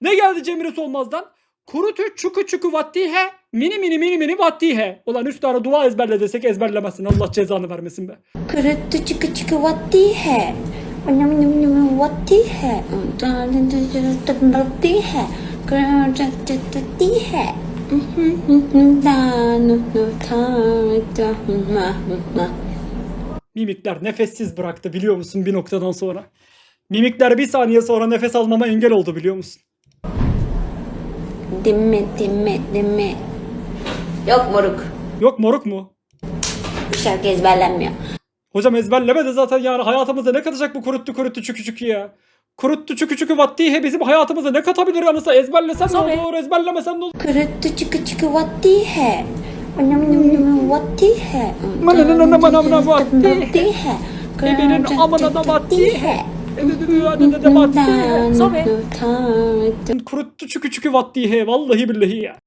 Ne geldi Cemre Solmaz'dan? Kurutu çuku çuku vattihe mini mini mini mini vattihe. Ulan üç tane dua ezberle desek ezberlemezsin. Allah cezanı vermesin be. Kurutu çuku çuku vattihe. Mini mini mini mini vattihe. Vattihe. Vattihe. Mimikler nefessiz bıraktı biliyor musun bir noktadan sonra. Mimikler bir saniye sonra nefes almama engel oldu biliyor musun? Demme demme demme. Yok moruk. Yok moruk mu? Bu şarkı ezberlenmiyor. Hocam ezberleme de zaten yani hayatımıza ne katacak bu kuruttu kuruttu çükü çükü ya. Kuruttu çükü çükü vattihe bizim hayatımıza ne katabilir anasını ezberlesen ne olur ezberlemesen ne olur. Kuruttu çükü çükü vattihe. Vattihe. Mananana manamana vattihe. Evinin amına da vattihe. Sobe. Kuruttu çükü çükü vattihe. Vallahi billahi ya.